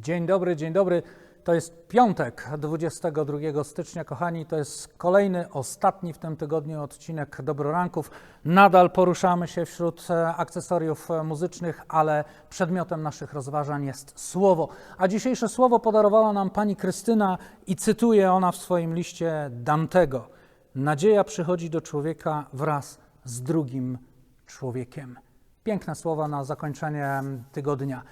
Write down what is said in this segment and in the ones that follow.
Dzień dobry, dzień dobry. To jest piątek, 22 stycznia, kochani. To jest kolejny, ostatni w tym tygodniu odcinek Dobroranków. Nadal poruszamy się wśród e, akcesoriów e, muzycznych, ale przedmiotem naszych rozważań jest słowo. A dzisiejsze słowo podarowała nam pani Krystyna i cytuje ona w swoim liście Dantego. Nadzieja przychodzi do człowieka wraz z drugim człowiekiem. Piękne słowa na zakończenie tygodnia.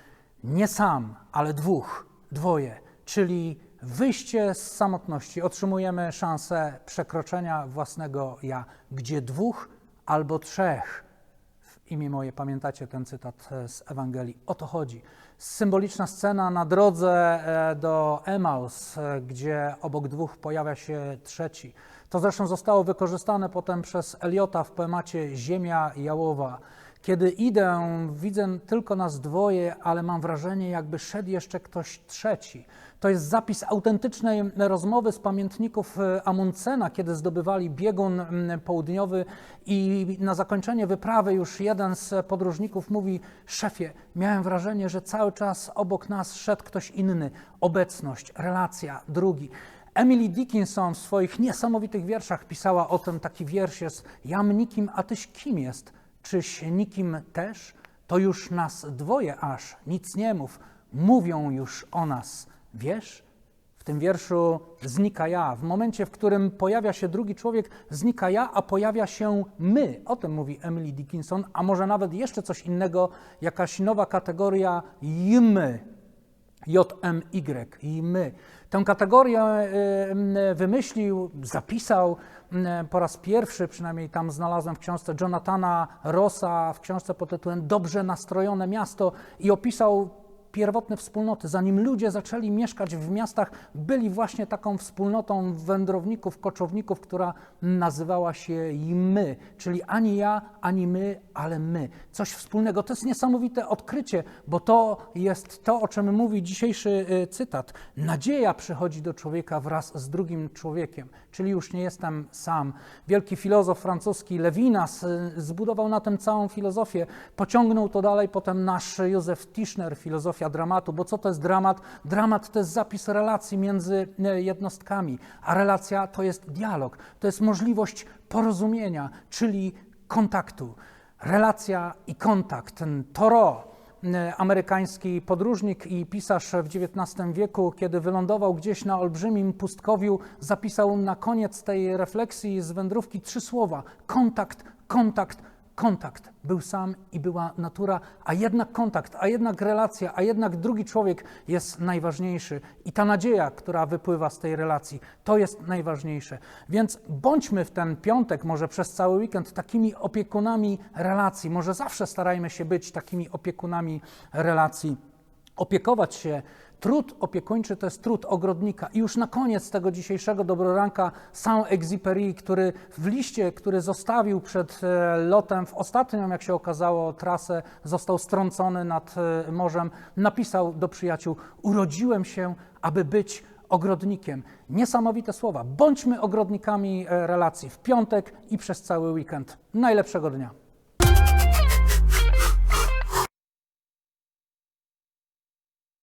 Nie sam, ale dwóch, dwoje, czyli wyjście z samotności. Otrzymujemy szansę przekroczenia własnego ja, gdzie dwóch albo trzech. W imię moje pamiętacie ten cytat e, z Ewangelii. O to chodzi. Symboliczna scena na drodze e, do Emaus, e, gdzie obok dwóch pojawia się trzeci. To zresztą zostało wykorzystane potem przez Eliota w poemacie Ziemia Jałowa. Kiedy idę, widzę tylko nas dwoje, ale mam wrażenie, jakby szedł jeszcze ktoś trzeci. To jest zapis autentycznej rozmowy z pamiętników e, Amundsena, kiedy zdobywali biegun południowy i na zakończenie wyprawy już jeden z podróżników mówi: Szefie, miałem wrażenie, że cały czas obok nas szedł ktoś inny. Obecność, relacja, drugi. Emily Dickinson w swoich niesamowitych wierszach pisała o tym taki wiersz jest Jam nikim, a tyś kim jest? Czyś nikim też? To już nas dwoje aż, nic nie mów, mówią już o nas. Wiesz? W tym wierszu znika ja. W momencie, w którym pojawia się drugi człowiek, znika ja, a pojawia się my. O tym mówi Emily Dickinson, a może nawet jeszcze coś innego, jakaś nowa kategoria jmy. JMY i my. Tę kategorię wymyślił, zapisał po raz pierwszy, przynajmniej tam znalazłem w książce Jonathana Rossa, w książce pod tytułem Dobrze nastrojone miasto i opisał pierwotne wspólnoty. Zanim ludzie zaczęli mieszkać w miastach, byli właśnie taką wspólnotą wędrowników, koczowników, która nazywała się i my, czyli ani ja, ani my, ale my. Coś wspólnego. To jest niesamowite odkrycie, bo to jest to, o czym mówi dzisiejszy y, cytat. Nadzieja przychodzi do człowieka wraz z drugim człowiekiem, czyli już nie jestem sam. Wielki filozof francuski Levinas y, zbudował na tym całą filozofię. Pociągnął to dalej potem nasz Józef Tischner, filozofia dramatu, bo co to jest dramat? Dramat to jest zapis relacji między e, jednostkami, a relacja to jest dialog, to jest możliwość porozumienia, czyli kontaktu. Relacja i kontakt, ten Toro, e, amerykański podróżnik i pisarz w XIX wieku, kiedy wylądował gdzieś na olbrzymim pustkowiu, zapisał na koniec tej refleksji z wędrówki trzy słowa: kontakt, kontakt, kontakt. Był sam i była natura, a jednak kontakt, a jednak relacja, a jednak drugi człowiek jest najważniejszy. I ta nadzieja, która wypływa z tej relacji, to jest najważniejsze. Więc bądźmy w ten piątek, może przez cały weekend, takimi opiekunami relacji. Może zawsze starajmy się być takimi opiekunami relacji opiekować się. Trud opiekuńczy to jest trud ogrodnika. I już na koniec tego dzisiejszego dobroranka Saint-Exupéry, który w liście, który zostawił przed e, lotem, w ostatnią, jak się okazało, trasę, został strącony nad e, morzem, napisał do przyjaciół: Urodziłem się, aby być ogrodnikiem. Niesamowite słowa. Bądźmy ogrodnikami e, relacji w piątek i przez cały weekend. Najlepszego dnia.